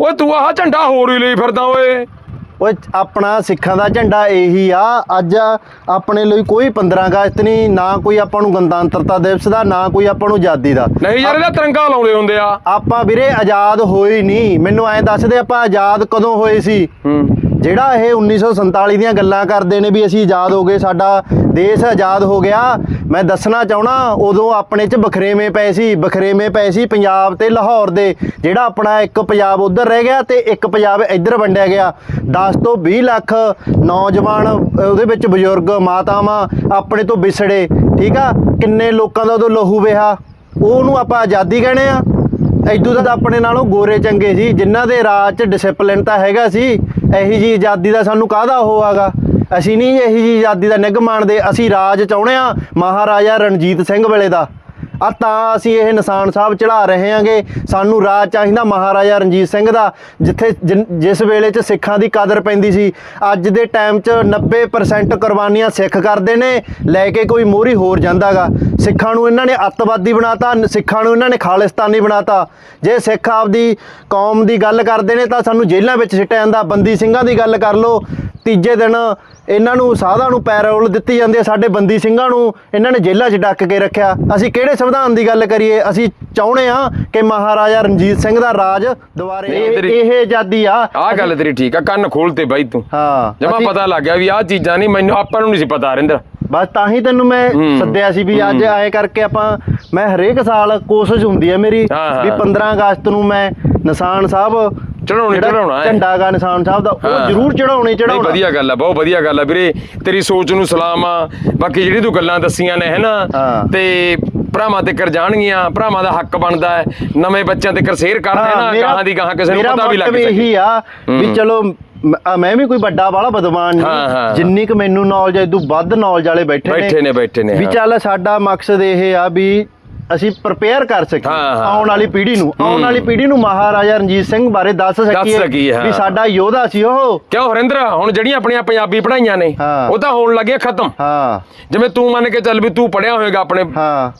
ਓਏ ਤੂੰ ਆਹ ਝੰਡਾ ਹੋਰ ਹੀ ਲਈ ਫਿਰਦਾ ਓਏ। ਓਏ ਆਪਣਾ ਸਿੱਖਾਂ ਦਾ ਝੰਡਾ ਇਹੀ ਆ। ਅੱਜ ਆਪਣੇ ਲਈ ਕੋਈ 15 ਅਗਸਤ ਨਹੀਂ ਨਾ ਕੋਈ ਆਪਾਂ ਨੂੰ ਗਣਤੰਤਰਤਾ ਦਿਵਸ ਦਾ ਨਾ ਕੋਈ ਆਪਾਂ ਨੂੰ ਆਜ਼ਾਦੀ ਦਾ। ਨਹੀਂ ਯਾਰ ਇਹਦਾ ਤਿਰੰਗਾ ਲਾਉਂਦੇ ਹੁੰਦੇ ਆ। ਆਪਾਂ ਵੀਰੇ ਆਜ਼ਾਦ ਹੋਏ ਨਹੀਂ। ਮੈਨੂੰ ਐਂ ਦੱਸ ਦੇ ਆਪਾਂ ਆਜ਼ਾਦ ਕਦੋਂ ਹੋਏ ਸੀ? ਹੂੰ। ਜਿਹੜਾ ਇਹ 1947 ਦੀਆਂ ਗੱਲਾਂ ਕਰਦੇ ਨੇ ਵੀ ਅਸੀਂ ਆਜ਼ਾਦ ਹੋ ਗਏ, ਸਾਡਾ ਦੇਸ਼ ਆਜ਼ਾਦ ਹੋ ਗਿਆ। ਮੈਂ ਦੱਸਣਾ ਚਾਹਣਾ ਉਦੋਂ ਆਪਣੇ 'ਚ ਬਖਰੇਵੇਂ ਪਏ ਸੀ, ਬਖਰੇਵੇਂ ਪਏ ਸੀ ਪੰਜਾਬ ਤੇ ਲਾਹੌਰ ਦੇ, ਜਿਹੜਾ ਆਪਣਾ ਇੱਕ ਪੰਜਾਬ ਉਧਰ ਰਹਿ ਗਿਆ ਤੇ ਇੱਕ ਪੰਜਾਬ ਇੱਧਰ ਵੰਡਿਆ ਗਿਆ। 10 ਤੋਂ 20 ਲੱਖ ਨੌਜਵਾਨ ਉਹਦੇ ਵਿੱਚ ਬਜ਼ੁਰਗ ਮਾਤਾਵਾਂ ਆਪਣੇ ਤੋਂ ਵਿਛੜੇ ਠੀਕ ਆ? ਕਿੰਨੇ ਲੋਕਾਂ ਦਾ ਉਦੋਂ ਲਹੂ ਵਹਾ ਉਹਨੂੰ ਆਪਾਂ ਆਜ਼ਾਦੀ ਕਹਿੰਦੇ ਆ। ਐਦੂ ਤਾਂ ਆਪਣੇ ਨਾਲੋਂ ਗੋਰੇ ਚੰਗੇ ਸੀ। ਜਿਨ੍ਹਾਂ ਦੇ ਰਾਜ 'ਚ ਡਿਸਪਲਿਨ ਤਾਂ ਹੈਗਾ ਸੀ, ਇਹੀ ਜੀ ਆਜ਼ਾਦੀ ਦਾ ਸਾਨੂੰ ਕਾਹਦਾ ਉਹ ਆਗਾ? ਅਸੀਂ ਨਹੀਂ ਇਹੀ ਜੀ ਆਜ਼ਾਦੀ ਦਾ ਨਿੱਘ ਮਾਣਦੇ। ਅਸੀਂ ਰਾਜ ਚਾਹੁੰਦੇ ਆ ਮਹਾਰਾਜਾ ਰਣਜੀਤ ਸਿੰਘ ਵੇਲੇ ਦਾ। ਆ ਤਾਂ ਅਸੀਂ ਇਹ ਨਿਸ਼ਾਨ ਸਾਹਿਬ ਚੜਾ ਰਹੇ ਹਾਂਗੇ। ਸਾਨੂੰ ਰਾਜ ਚਾਹੀਦਾ ਮਹਾਰਾਜਾ ਰਣਜੀਤ ਸਿੰਘ ਦਾ, ਜਿੱਥੇ ਜਿਨ- ਜਿਸ ਵੇਲੇ 'ਚ ਸਿੱਖਾਂ ਦੀ ਕਦਰ ਪੈਂਦੀ ਸੀ। ਅੱਜ ਦੇ ਟਾਈਮ 'ਚ 90% ਕੁਰਬਾਨੀਆਂ ਸਿੱਖ ਕਰਦੇ ਨੇ, ਲੈ ਕੇ ਕੋਈ ਮੋਹਰੀ ਹੋਰ ਜਾਂਦਾਗਾ। ਸਿੱਖਾਂ ਨੂੰ ਇਹਨਾਂ ਨੇ ਅੱਤਵਾਦੀ ਬਣਾਤਾ ਨ- ਸਿੱਖਾਂ ਨੂੰ ਇਹਨਾਂ ਨੇ ਖਾਲਿਸਤਾਨੀ ਬਣਾਤਾ। ਜੇ ਸਿੱਖ ਆਪਦੀ ਕੌਮ ਦੀ ਗੱਲ ਕਰਦੇ ਨੇ, ਤਾਂ ਸਾਨੂੰ ਜੇਲ੍ਹਾਂ ਵਿੱਚ ਸਿੱਟਿਆ ਜਾਂਦਾ। ਬੰਦੀ ਸਿੰਘਾਂ ਦੀ ਗੱਲ ਕਰ ਲਓ। ਤੀਜੇ ਦਿਨ ਇਹਨਾਂ ਨੂੰ ਸਾਧਾਂ ਨੂੰ ਪੈਰੋਲ ਦਿੱਤੀ ਜਾਂਦੀ ਹੈ ਸਾਡੇ ਬੰਦੀ ਸਿੰਘਾਂ ਨੂੰ। ਇਹਨਾਂ ਨੇ ਜੇਲ੍ਹਾਂ 'ਚ ਡੱਕ ਕੇ ਰੱਖਿਆ। ਅਸੀਂ ਕਿਹੜੇ ਸੰਵਿਧਾਨ ਦੀ ਗੱਲ ਕਰੀਏ? ਅਸੀਂ ਚਾਹੁੰਦੇ ਆ ਕਿ ਮਹਾਰਾਜਾ ਰਣਜੀਤ ਸਿੰਘ ਦਾ ਰਾਜ ਦੁਬਾਰੇ ਇਹ ਆਜ਼ਾਦੀ ਆ। ਆਹ ਗੱਲ ਤੇਰੀ ਠੀਕ ਆ ਕੰਨ ਖੋਲਤੇ ਬਾਈ ਤੂੰ। ਹਾਂ ਜਮਾ ਪਤਾ ਲੱਗ ਗਿਆ ਵੀ ਆਹ ਚੀਜ਼ਾਂ ਨਹੀਂ ਮੈਨੂੰ ਆਪਾਂ ਨੂੰ ਨਹੀਂ ਸੀ ਪਤਾ ਰਿੰਦਰ। ਬਸ ਤਾਂ ਹੀ ਤੈਨੂੰ ਮੈਂ। ਸੱਦਿਆ ਸੀ ਵੀ ਅੱਜ ਐਂ ਕਰਕੇ ਆਪਾਂ ਮੈਂ ਹਰੇਕ ਸਾਲ ਕੋਸ਼ਿਸ਼ ਹੁੰਦੀ ਹੈ ਮੇਰੀ। ਵੀ 15 ਅਗਸਤ ਨੂੰ ਮੈਂ ਨਿਸ਼ਾਨ ਸਾਹਿਬ ਚੜਾਉਣੀ ਜਿਹੜਾ ਚੜਾਉਣਾ ਹੈ ਝੰਡਾ ਗਾ ਨਿਸ਼ਾਨ ਸਾਹਿਬ ਦਾ ਹਾਂ। ਉਹ ਜ਼ਰੂਰ ਚੜਾਉਣੇ ਨਹੀਂ ਚੜਾਉਣਾ ਵਧੀਆ ਗੱਲ ਆ ਬਹੁਤ ਵਧੀਆ ਗੱਲ ਆ ਵੀਰੇ ਤੇਰੀ ਸੋਚ ਨੂੰ ਸਲਾਮ ਆ ਬਾਕੀ ਜਿਹੜੀ ਤੂੰ ਗੱਲਾਂ ਦੱਸੀਆਂ ਨੇ ਹੈਨਾ ਹਾਂ। ਤੇ ਭਰਾਵਾਂ ਤੇ ਕਰ ਜਾਣਗੀਆਂ ਭਰਾਵਾਂ ਦਾ ਹੱਕ ਬਣਦਾ ਹੈ ਨਵੇਂ ਬੱਚਿਆਂ ਤੇ ਕਰ ਸ਼ੇਅਰ ਕਰਦੇ ਨਾ ਮੇਰਾ- ਗਾਹਾਂ ਦੀ ਗਾਹਾਂ ਕਿਸੇ ਨੂੰ ਮੇਰਾ ਪਤਾ ਵੀ ਲੱਗ ਸਕੇ ਇਹੀ ਆ ਵੀ ਹੂੰ। ਚਲੋ ਮ- ਆ ਮੈਂ ਵੀ ਕੋਈ ਵੱਡਾ ਵਾਲਾ ਹਾਂ, ਹਾਂ। ਨਹੀਂ ਜਿੰਨੀ ਕੁ ਮੈਨੂੰ ਨੌਲੇਜ ਇਦੋਂ ਵੱਧ ਨੌਲੇਜ ਵਾਲੇ ਬੈਠੇ ਨੇ ਬੈਠੇ ਨੇ ਬੈਠੇ ਨੇ ਵੀ ਹਾਂ। ਚੱਲ ਸਾਡਾ ਮਕਸਦ ਇਹ ਆ ਵੀ ਅਸੀਂ ਪ੍ਰਪੇਅਰ ਕਰ ਸਕੀਏ ਹਾਂ, ਹਾਂ। ਆਉਣ ਵਾਲੀ ਪੀੜ੍ਹੀ ਨੂੰ ਆਉਣ। ਵਾਲੀ ਪੀੜ੍ਹੀ ਨੂੰ ਮਹਾਰਾਜਾ ਰਣਜੀਤ ਸਿੰਘ ਬਾਰੇ ਦੱਸ ਸਕੀਏ ਸਕੀਏ, ਹਾਂ। ਵੀ ਸਾਡਾ ਯੋਧਾ ਸੀ ਉਹ ਕਿਉਂ ਹਰਿੰਦਰ ਹੁਣ ਜਿਹੜੀਆਂ ਆਪਣੀਆਂ ਪੰਜਾਬੀ ਪੜ੍ਹਾਈਆਂ ਨੇ ਹਾਂ। ਉਹ ਤਾਂ ਹੋਣ ਲੱਗੀਆਂ ਖਤਮ ਹਾਂ ਜਿਵੇਂ ਤੂੰ ਮੰਨ ਕੇ ਚੱਲ ਵੀ ਤੂੰ ਪੜਿਆ ਹੋਏਗਾ ਆਪਣੇ ਹਾਂ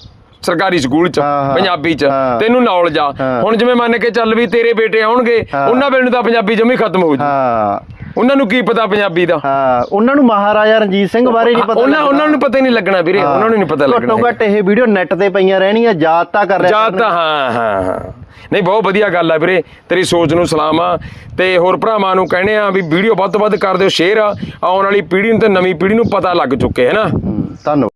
ਸਰਕਾਰੀ ਸਕੂਲ ਚ ਹਾਂ, ਹਾਂ। ਪੰਜਾਬੀ ਚ ਹਾਂ। ਤੈਨੂੰ ਨੌਲੇਜ ਆ ਹਾਂ। ਹੁਣ ਜਿਵੇਂ ਮੰਨ ਕੇ ਚੱਲ ਵੀ ਤੇਰੇ ਬੇਟੇ ਆਉਣਗੇ ਹਾਂ। ਉਹਨਾਂ ਵੇਲੇ ਨੂੰ ਤਾਂ ਪੰਜਾਬੀ ਜਮੀ ਖਤਮ ਹੋ ਜੂ ਹਾਂ ਉਹਨਾਂ ਨੂੰ ਕੀ ਪਤਾ ਪੰਜਾਬੀ ਦਾ? ਹਾਂ ਉਹਨਾਂ ਨੂੰ ਮਹਾਰਾਜਾ ਰਣਜੀਤ ਸਿੰਘ ਬਾਰੇ ਨਹੀਂ ਪਤਾ ਉਹਨਾਂ। ਉਹਨਾਂ ਨੂੰ ਪਤਾ ਹੀ ਨਹੀਂ ਲੱਗਣਾ ਵੀਰੇ। ਉਹਨਾਂ ਨੂੰ ਨਹੀਂ ਪਤਾ ਲੱਗਣਾ ਘੱਟੋ ਘੱਟ ਇਹ ਵੀਡੀਓ ਨੈਟ ਤੇ ਪਈਆਂ ਰਹਿਣੀਆਂ ਯਾਦ ਤਾਂ ਕਰ ਜਾਤ ਤਾਂ ਹਾਂ ਹਾਂ ਹਾਂ। ਨਹੀਂ ਬਹੁਤ ਵਧੀਆ ਗੱਲ ਆ ਵੀਰੇ ਤੇਰੀ ਸੋਚ ਨੂੰ ਸਲਾਮ। ਆ ਤੇ ਹੋਰ ਭਰਾਵਾਂ ਨੂੰ ਕਹਿੰਦੇ ਆ ਵੀ ਵੀਡੀਓ ਵੱਧ ਤੋਂ ਵੱਧ ਕਰ ਦਿਓ ਸ਼ੇਅਰ ਆਉਣ ਵਾਲੀ ਪੀੜ੍ਹੀ ਨੂੰ ਤੇ ਨਵੀਂ ਪੀੜ੍ਹੀ ਨੂੰ ਪਤਾ ਲੱਗ ਚੁੱਕੇ ਹੈ ਨਾ? ਧੰਨਵਾਦ।